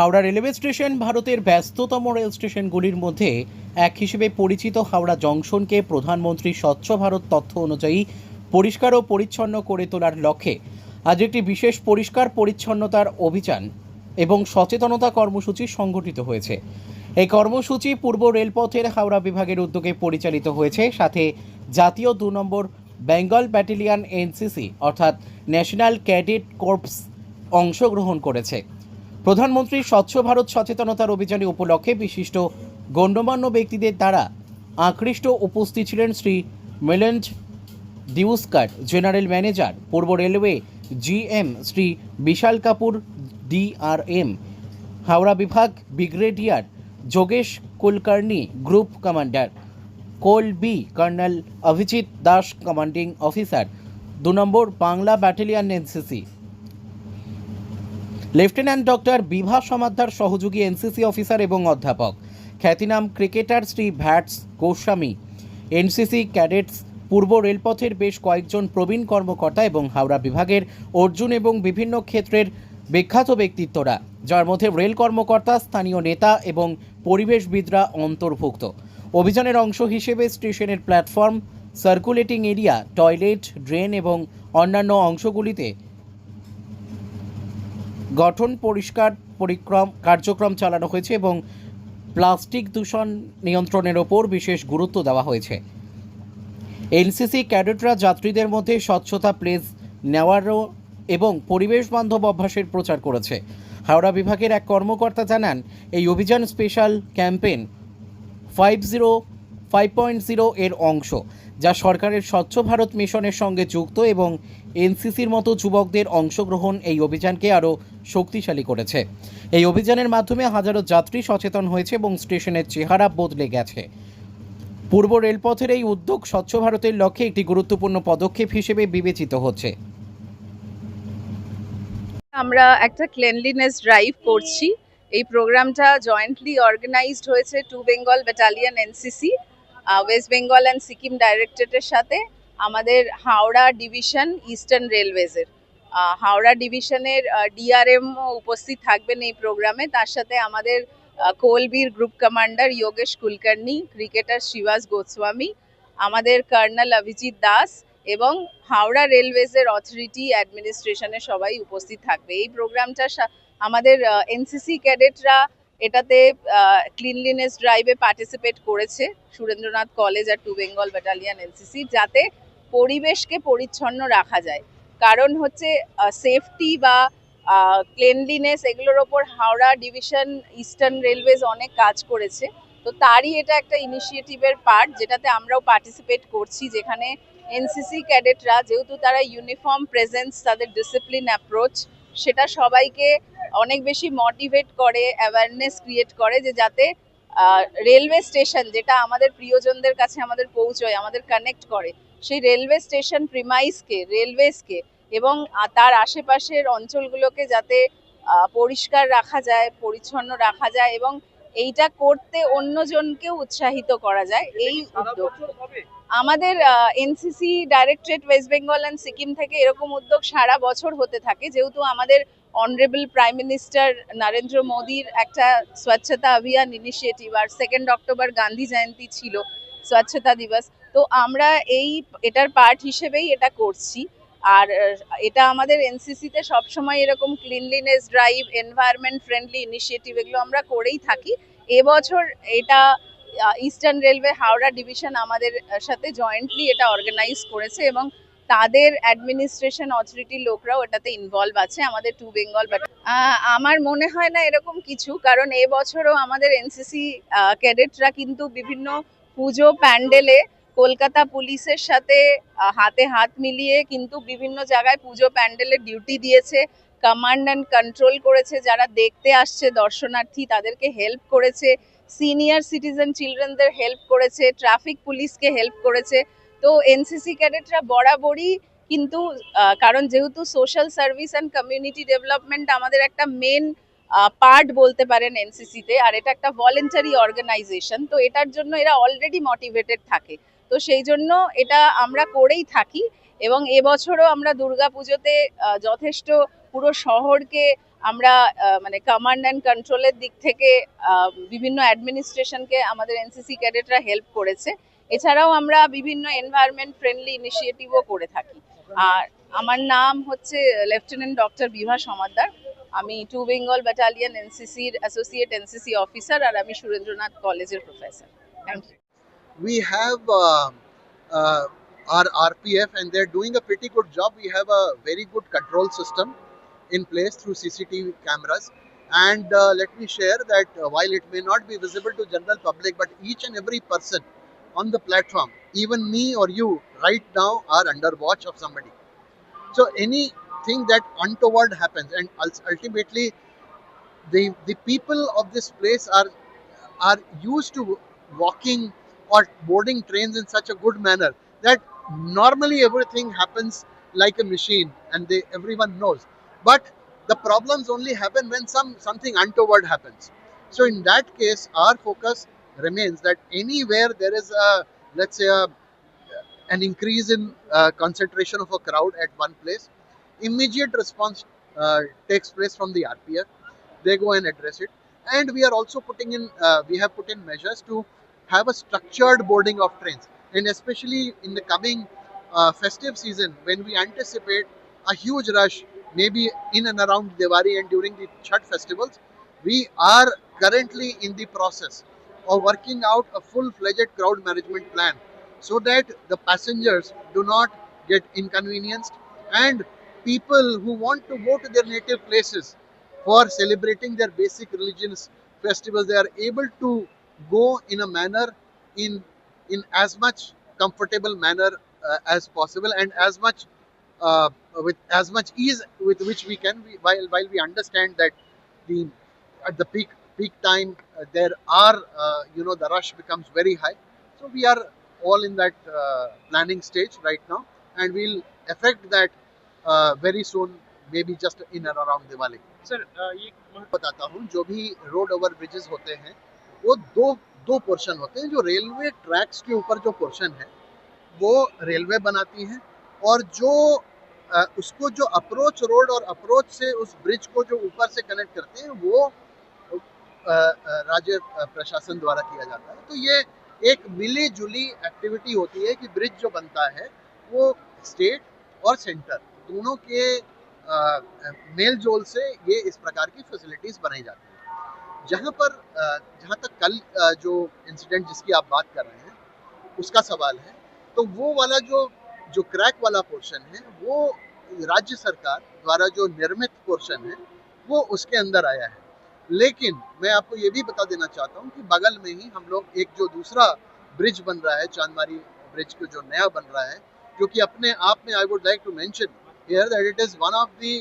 Howrah railway station ভারতের ব্যস্ততম rail স্টেশনগুলির মধ্যে এক হিসেবে পরিচিত হাওড়া জংশনকে প্রধানমন্ত্রী স্বচ্ছ ভারত তথ্য অনুযায়ী পরিষ্কার ও পরিচ্ছন্ন করে তোলার লক্ষ্যে আজ একটি বিশেষ পরিষ্কার পরিচ্ছন্নতার অভিযান এবং সচেতনতা কর্মসূচি সংগঠিত হয়েছে। এই কর্মসূচি পূর্ব রেলপথের হাওড়া বিভাগের উদ্যোগে পরিচালিত হয়েছে। সাথে জাতীয় দু নম্বর বেঙ্গল ব্যাটালিয়ান এনসিসি অর্থাৎ ন্যাশনাল ক্যাডেট কর্পস অংশগ্রহণ করেছে। প্রধানমন্ত্রী স্বচ্ছ ভারত সচেতনতার অভিযানে উপলক্ষে বিশিষ্ট গণ্যমান্য ব্যক্তিদের দ্বারা আকৃষ্ট উপস্থিত ছিলেন শ্রী মিলেন্ড দিউস্কার, জেনারেল ম্যানেজার, পূর্ব railway GM Shri Vishal Kapoor DRM Howrah বিভাগ brigadier Yogesh Kulkarni group commander, Kol B, colonel Abhijit Das, commanding officer, দু নম্বর Bangla battalion NCC lieutenant doctor Bibha Samaddar সহযোগী এনসিসি অফিসার এবং অধ্যাপক। খ্যাতিনাম cricketer Shri Vats Goswami. NCC cadets পূর্ব রেলপথের বেশ কয়েকজন প্রবীণ কর্মকর্তা এবং হাওড়া বিভাগের অর্জুন এবং বিভিন্ন ক্ষেত্রের বিখ্যাত ব্যক্তিত্বরা, যার মধ্যে রেল কর্মকর্তা, স্থানীয় নেতা এবং পরিবেশবিদরা অন্তর্ভুক্ত। অভিযানের অংশ হিসেবে স্টেশনের platform, circulating area, toilet, drain এবং অন্যান্য অংশগুলিতে গঠন, পরিষ্কার, পরিক্রম, কার্যক্রম চালানো হয়েছে এবং প্লাস্টিক দূষণ নিয়ন্ত্রণের ওপর বিশেষ গুরুত্ব দেওয়া হয়েছে। এনসিসি ক্যাডেটরা যাত্রীদের মধ্যে স্বচ্ছতা প্লেস নেওয়ারও এবং পরিবেশ বান্ধব অভ্যাসের প্রচার করেছে। হাওড়া বিভাগের এক কর্মকর্তা জানান, এই অভিযান special campaign five zero, five point zero এর অংশ। যা সরকারের স্বচ্ছ ভারত মিশনের সঙ্গে যুক্ত এবং এনসিসির মতো যুবকদের অংশগ্রহণ এই অভিযানকে আরও শক্তিশালী করেছে। এই অভিযানের মাধ্যমে হাজারো যাত্রী সচেতন হয়েছে এবং স্টেশনের চেহারা বদলে গেছে। পূর্ব রেলপথের এই উদ্যোগ স্বচ্ছ ভারতের লক্ষ্যে একটি গুরুত্বপূর্ণ পদক্ষেপ হিসেবে বিবেচিত হচ্ছে। আমরা একটা ক্লেনলিনেস ড্রাইভ করছি। এই প্রোগ্রামটা জয়েন্টলি অর্গানাইজড হয়েছে two Bengal battalion NCC west Bengal and Sikkim ডাইরেক্টরেটের সাথে আমাদের হাওড়া ডিভিশন ইস্টার্ন রেলওয়েজের হাওড়া ডিভিশনের ডিআরএম উপস্থিত থাকবেন এই প্রোগ্রামে তার সাথে আমাদের কোলবির group commander Yogesh Kulkarni cricketer Shibas Goswami আমাদের কর্নাল অভিজিৎ দাস এবং হাওড়া রেলওয়েজের অথরিটি অ্যাডমিনিস্ট্রেশনের সবাই উপস্থিত থাকবে। এই প্রোগ্রামটা আমাদের এনসিসি ক্যাডেটরা এটাতে ক্লিনলিনেস ড্রাইভে পার্টিসিপেট করেছে সুরেন্দ্রনাথ কলেজ আর টু বেঙ্গল ব্যাটালিয়ান এনসিসি যাতে পরিবেশকে পরিচ্ছন্ন রাখা যায়। কারণ হচ্ছে সেফটি বা ক্লেনলিনেস এগুলোর ওপর হাওড়া ডিভিশন ইস্টার্ন রেলওয়েজ অনেক কাজ করেছে। তো তারই এটা একটা ইনিশিয়েটিভের পার্ট যেটাতে আমরাও পার্টিসিপেট করছি যেখানে এনসিসি ক্যাডেটরা যেহেতু তারা ইউনিফর্ম প্রেজেন্স তাদের ডিসিপ্লিন অ্যাপ্রোচ সেটা সবাইকে অনেক বেশি মোটিভেট করে অ্যাওয়ারনেস ক্রিয়েট করে যে যাতে রেলওয়ে স্টেশন যেটা আমাদের প্রিয়জনদের কাছে আমাদের পৌঁছয় আমাদের কানেক্ট করে সেই রেলওয়ে স্টেশন প্রিমাইসকে রেলওয়েজকে এবং তার আশেপাশের অঞ্চলগুলোকে যাতে পরিষ্কার রাখা যায় পরিচ্ছন্ন রাখা যায় এবং এইটা করতে অন্যজনকেও উৎসাহিত করা যায় এই উদ্যোগ। আমাদের NCC directorate west Bengal and Sikkim থেকে এরকম উদ্যোগ সারা বছর হতে থাকে। যেহেতু আমাদের অনারেবল প্রাইম মিনিস্টার নরেন্দ্র মোদীর একটা স্বচ্ছতা অভিযান ইনিশিয়েটিভ আর সেকেন্ড অক্টোবর গান্ধী জয়ন্তী ছিল, স্বচ্ছতা দিবস। তো আমরা এই, এটার পার্ট হিসেবেই এটা করছি। আর এটা আমাদের এনসিসিতে সবসময় এরকম cleanliness drive environment friendly initiative এগুলো আমরা করেই থাকি। এবছর এটা ইস্টার্ন রেলওয়ে হাওড়া ডিভিশন আমাদের সাথে জয়েন্টলি এটা অর্গানাইজ করেছে এবং তাদের অ্যাডমিনিস্ট্রেশন অথরিটির লোকরাও এটাতে ইনভলভ আছে, আমাদের টু বেঙ্গল আমার মনে হয় না এরকম কিছু, কারণ এবছরও আমাদের এনসিসি ক্যাডেটরা কিন্তু বিভিন্ন পুজো প্যান্ডেলে কলকাতা পুলিশের সাথে হাতে হাত মিলিয়ে কিন্তু বিভিন্ন জায়গায় পুজো প্যান্ডেলে ডিউটি দিয়েছে কমান্ড অ্যান্ড কন্ট্রোল করেছে, যারা দেখতে আসছে, দর্শনার্থী তাদেরকে হেল্প করেছে সিনিয়র সিটিজেন চিলড্রেনদের হেল্প করেছে ট্রাফিক পুলিশকে হেল্প করেছে। তো এনসিসি ক্যাডেটরা বরাবরই কিন্তু কারণ যেহেতু social service and community development আমাদের একটা মেন পার্ট বলতে পারেন এনসিসিতে আর এটা একটা ভলেন্টারি অর্গানাইজেশন তো এটার জন্য এরা অলরেডি মোটিভেটেড থাকে। তো সেই জন্য এটা আমরা করেই থাকি, এবং এবছরও আমরা দুর্গা পুজোতে যথেষ্ট পুরো শহরকে আমরা মানে কমান্ড অ্যান্ড কন্ট্রোলের দিক থেকে বিভিন্ন অ্যাডমিনিস্ট্রেশনকে আমাদের এনসিসি ক্যাডেটরা হেল্প করেছে। এছাড়াও আমরা বিভিন্ন এনভায়রনমেন্ট ফ্রেন্ডলি ইনিশিয়েটিভও করে থাকি। আর আমার নাম হচ্ছে লেফটেন্যান্ট ডক্টর বিভা সমাদ্দার আমি টু বেঙ্গল ব্যাটালিয়ন এনসিসির অ্যাসোসিয়েট এনসিসি অফিসার আর আমি সুরেন্দ্রনাথ কলেজের professor thank you uh, uh, our RPF and they're doing a pretty good job. We have a very good control system in place through CCTV cameras. And uh, let me share that uh, while it may not be visible to general public, but each and every person on the platform, even me or you, right now are under watch of somebody. So anything that untoward happens, and ultimately the the people of this place are are used to walking or boarding trains in such a good manner that normally everything happens like a machine and they everyone knows but the problems only happen when some something untoward happens. So in that case our focus remains that anywhere there is a let's say a, an increase in uh, concentration of a crowd at one place immediate response uh, takes place from the rpf they go and address it. And we are also putting in uh, we have put in measures to have a structured boarding of trains. And especially in the coming uh, festive season when we anticipate a huge rush maybe in and around Diwali and during the Chhat festivals we are currently in the process of working out a full-fledged crowd management plan so that the passengers do not get inconvenienced and people who want to go to their native places for celebrating their basic religious festivals they are able to go in a manner in in as much comfortable manner uh, as possible and as much uh, with as much ease with which we can we, while while we understand that the at the peak peak time uh, there are uh, you know the rush becomes very high so we are all in that uh, planning stage right now and we'll affect that uh, very soon maybe just in and around Diwali sir अ, ये महत्व- बताता हूँ जो भी road over bridges होते हैं वो दो दो पोर्शन होते हैं जो रेलवे ट्रैक्स के ऊपर जो पोर्शन है वो रेलवे बनाती है और जो अ, उसको जो अप्रोच रोड और अप्रोच से उस ब्रिज को जो ऊपर से कनेक्ट करते हैं, वो राज्य प्रशासन द्वारा किया जाता है। तो ये एक मिली जुली एक्टिविटी होती है कि ब्रिज जो बनता है, वो स्टेट और सेंटर दोनों के मेल जोल से ये इस प्रकार की फैसिलिटीज़ बनाई जाती है। जहाँ पर जहाँ तक कल जो इंसिडेंट जिसकी आप बात कर रहे हैं, उसका सवाल है तो वो वाला जो जो क्रैक वाला पोर्शन है वो राज्य सरकार द्वारा जो निर्मित पोर्शन है वो उसके अंदर आया है। लेकिन मैं आपको ये भी बता देना चाहता हूँ कि बगल में ही हम लोग एक जो दूसरा ब्रिज बन रहा है चांदमारी ब्रिज को जो नया बन रहा है जो कि अपने आप में I would like to mention here that it is one of the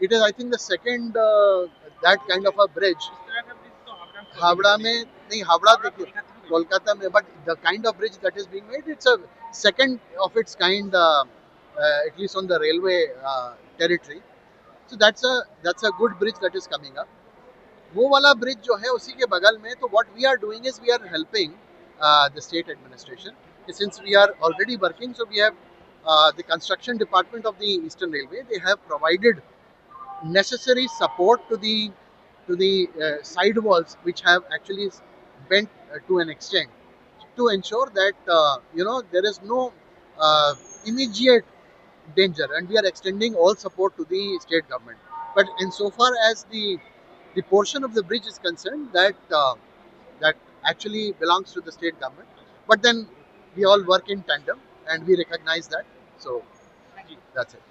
it is i think the second uh, that kind of a bridge. इस तरह का ब्रिज हावड़ा में नहीं हावड़ा देखिए। कोलकाता में कोलकाता में but the kind of bridge that is being made it's a second of its kind uh, uh, at least on the railway uh, territory so that's a that's a good bridge that is coming up वो वाला bridge जो है उसी के बगल में तो what we are doing is we are helping uh, the state administration since we are already working so we have uh, the construction department of the eastern railway they have provided necessary support to the to the uh, side walls which have actually bent uh, uh, to an extent to ensure that uh, you know there is no uh, immediate danger and we are extending all support to the state government. But insofar as the the portion of the bridge is concerned that uh, that actually belongs to the state government. But then we all work in tandem and we recognize that. So that's it.